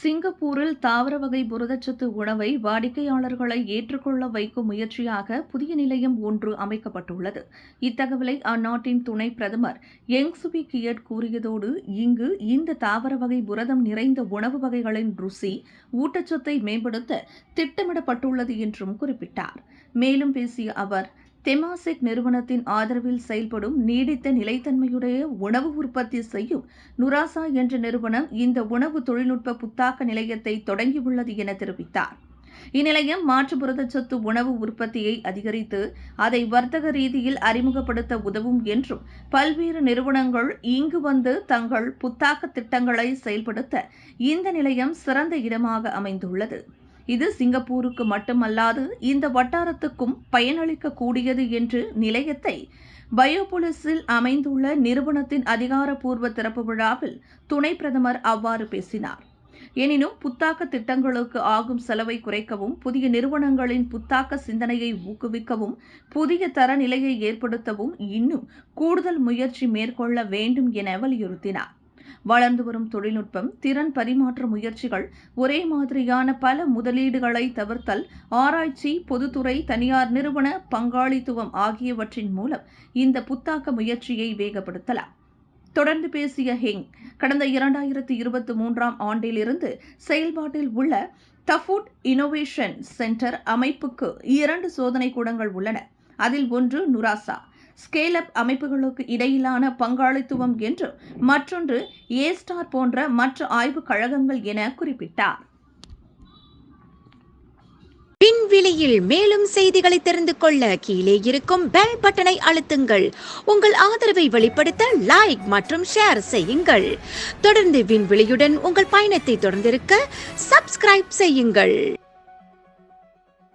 சிங்கப்பூரில் தாவர வகை புரதச்சத்து உணவை வாடிக்கையாளர்களை ஏற்றுக்கொள்ள வைக்கும் முயற்சியாக புதிய நிலையம் ஒன்று அமைக்கப்பட்டுள்ளது. இத்தகவலை அந்நாட்டின் துணை பிரதமர் யங்சுபி கியட் கூறியதோடு இங்கு இந்த தாவர வகை புரதம் நிறைந்த உணவு வகைகளின் ருசி ஊட்டச்சத்தை மேம்படுத்த திட்டமிடப்பட்டுள்ளது என்றும் குறிப்பிட்டார். மேலும் பேசிய அவர் தெமாசிக் நிறுவனத்தின் ஆதரவில் செயல்படும் நீடித்த நிலைத்தன்மையுடைய உணவு உற்பத்தி செய்யும் நுராசா என்ற நிறுவனம் இந்த உணவு தொழில்நுட்ப புத்தாக்க நிலையத்தை தொடங்கியுள்ளது என தெரிவித்தார். இந்நிலையம் மாற்று புரதச்சத்து உணவு உற்பத்தியை அதிகரித்து அதை வர்த்தக ரீதியில் அறிமுகப்படுத்த உதவும் என்றும் பல்வேறு நிறுவனங்கள் இங்கு வந்து தங்கள் புத்தாக்க திட்டங்களை செயல்படுத்த இந்த நிலையம் சிறந்த இடமாக அமைந்துள்ளது. இது சிங்கப்பூருக்கு மட்டுமல்லாது இந்த வட்டாரத்துக்கும் பயனளிக்கக்கூடியது என்று நிலையத்தை பயோபொலிஸில் அமைந்துள்ள நிறுவனத்தின் அதிகாரப்பூர்வ திறப்பு விழாவில் துணை பிரதமர் அவ்வாறு பேசினார். எனினும் புத்தாக்க திட்டங்களுக்கு ஆகும் செலவை குறைக்கவும் புதிய நிறுவனங்களின் புத்தாக்க சிந்தனையை ஊக்குவிக்கவும் புதிய தரநிலையை ஏற்படுத்தவும் இன்னும் கூடுதல் முயற்சி மேற்கொள்ள வேண்டும் என வலியுறுத்தினார். வளர்ந்து வரும் தொழில்நுட்பம் திறன் பரிமாற்ற முயற்சிகள் ஒரே மாதிரியான பல முதலீடுகளை தவிர்த்தல் ஆராய்ச்சி பொதுத்துறை தனியார் நிறுவன பங்காளித்துவம் ஆகியவற்றின் மூலம் இந்த புத்தாக்க முயற்சியை வேகப்படுத்தலாம். தொடர்ந்து பேசிய ஹெங் கடந்த இரண்டாயிரத்தி இருபத்தி மூன்றாம் ஆண்டிலிருந்து செயல்பாட்டில் உள்ள தஃபுட் இனோவேஷன் சென்டர் அமைப்புக்கு இரண்டு சோதனை கூடங்கள் உள்ளன. அதில் ஒன்று நுராசா ஸ்கேல் அப் அமைப்புகளுக்கு இடையிலான பங்காளித்துவம் என்று மற்றொன்று ஏ ஸ்டார் போன்ற மற்ற ஆய்வுக் கழகங்கள் என குறிப்பிட்டார். விண்வெளியில் மேலும் செய்திகளை தெரிந்து கொள்ள கீழே இருக்கும் பெல் பட்டனை அழுத்துங்கள். உங்கள் ஆதரவை வெளிப்படுத்த லைக் மற்றும் ஷேர் செய்யுங்கள். தொடர்ந்து விண்வெளியுடன் உங்கள் பயணத்தை தொடர்ந்திருக்க சப்ஸ்கிரைப் செய்யுங்கள்.